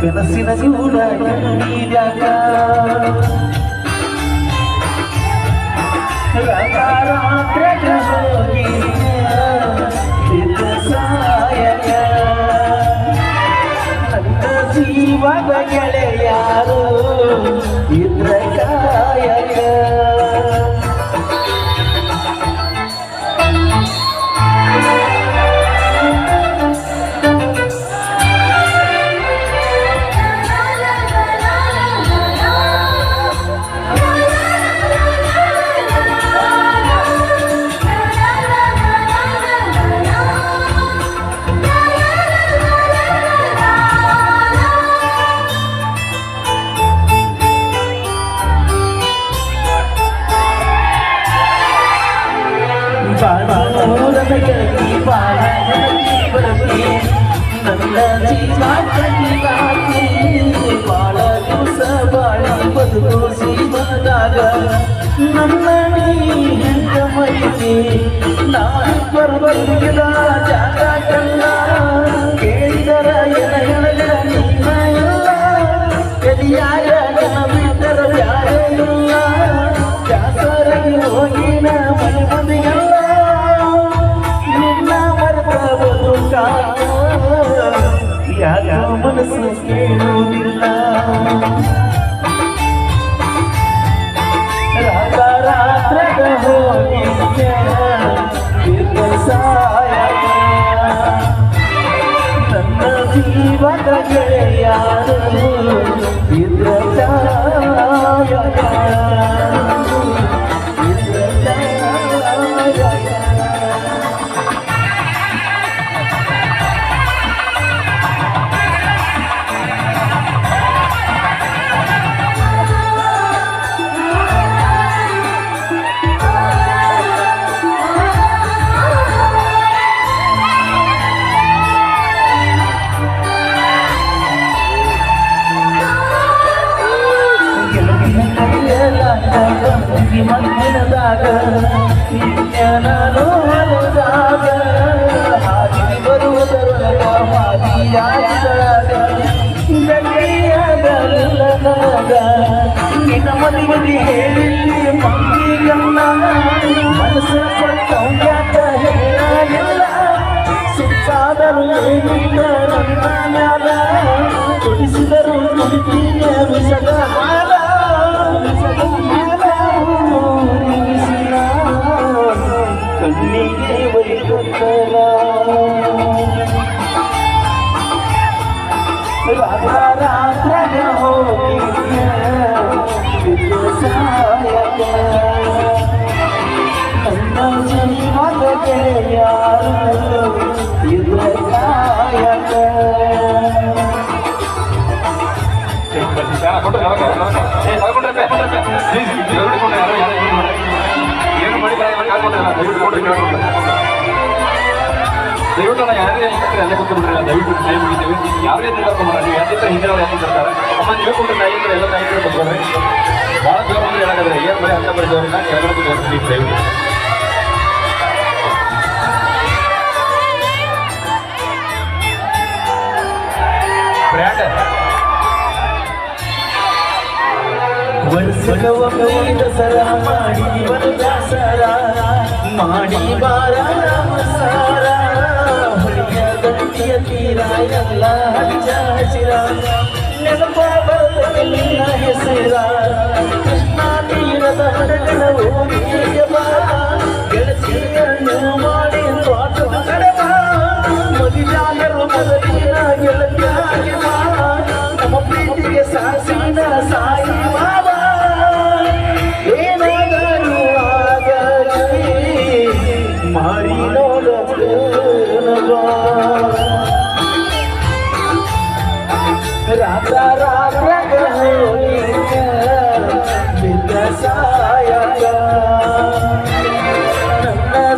ಕನಸಿನ ಜೂಡ ನೀಡ್ಯಾಗ ರಾತ್ರಿ ಹೋಗಿ ಸಾಯಕ ನನ್ನ ಜೀವದ ಗೆಳೆಯಾರು ನನ್ನ ನೀ ಹೆಂಗ ಮೈತಿ ನಾನು ಬರ್ಬರ್ಗಿದ ಜಾಗ ಕಲ್ಲ ಕೇಳಿದರ ಎನ ಎನಗ ನಿನ್ನ ಎಲ್ಲ ಎದಿಯಾಗ ನನ್ನ ಬಿಟ್ಟರ ಯಾರೇ ಇಲ್ಲ ದಾಸರಾಗಿ ಹೋಗಿನ ಮನೆ ಮಂದಿಗೆಲ್ಲ ನಿನ್ನ ಮನಸ್ಸು ಕೇಳುವುದಿಲ್ಲ ನನ್ನ ಜೀವದ ಸುತ್ತಾದರೂ ಕುಡಿಸಿದರು ಕುಡಿತೀಯ ಏನು ದಯವಿಟ್ಟು ನಾನು ಯಾರೇ ಅಲ್ಲೇ ಕೂತ್ಕೊಂಡ್ರೆ ದಯವಿಟ್ಟು ಕೈ ಮುಗಿತೀವಿ ಯಾರೇ ಕರ್ಕೊಂಡ್ಬರ ನೀವು ಹಿಂದೆ ಯಾಕೆ ಬರ್ತಾರೆ ಅಮ್ಮ ನೀವು ಕೊಟ್ಟು ನಾಯಿ ಅಂದ್ರೆ ಎಲ್ಲ ನಾಯಿ ಬಂದ್ರೆ ಭಾಳ ದೂರ ಬಂದ್ರೆ ಏನಾಗದ್ರೆ ಏನು ಬರೀ ಅಂತ ಬರ್ತೀವ್ರನ್ನ ಕೆಳಗಡೆ ಕೂತ್ಕೊಂಡು ದಯವಿಟ್ಟು ವರ್ಷದ ಒಮ್ಮೆ ಸರ ಮಾಡಿ ಬರು ದಾಸರ ಮಾಡಿ ಬಾರ ಹೊಳೆಯ ಹೋಗಿಗೆ ಬಾ. ಗೆಳತಿಯನ್ನು ಮಾಡಿ ತೋಟದ ಕಡಬ ಬಾ ಮದಿಯಾಗರು ಮೊದಲಿನ ಗೆಳತಿಯಾಗಿ ಸಾಸಿನ ராஜா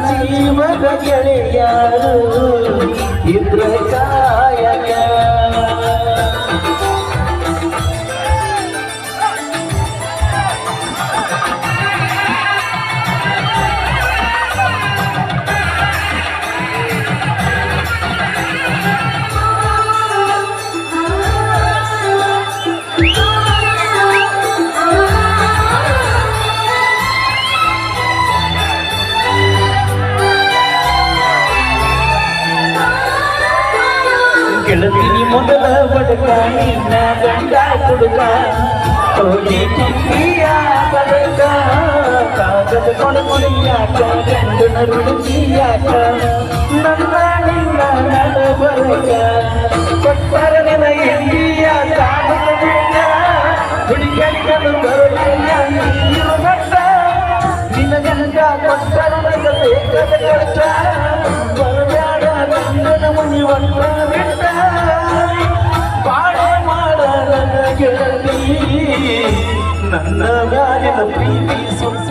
ಜೀವದ ಗೆಳೆಯಾರು ಇದ್ರ ಕಾಯಕ ಸಾಯಕ ಗಂಡ ಹುಡುಗ. ಹೋಗಿ ಕಿಂಡಿಯ ಬಡಕ ಕಾಗದ ಕೊಡುಯಾಕ ಗಂಡನ ರುಡುಕಿಯಾಕ ನನ್ನ ನಿನ್ನ ನಡಬರಕ ಕೊಟ್ಟರ ನಿನ ಎಲ್ಲಿಯ ಕಾಗದ ಬೇಡ ಹುಡುಗರಿಗಳು ಬರಲಿಲ್ಲ ನಿನ್ನ ಕೊಟ್ಟರ ನಿನ ಬೇಕಾದ ಕಷ್ಟ. ಬರಬೇಡ ಮನಿ ನನ್ನ ಮ್ಯಾಲಿನ ಪ್ರೀತಿ ಸುತ್ತ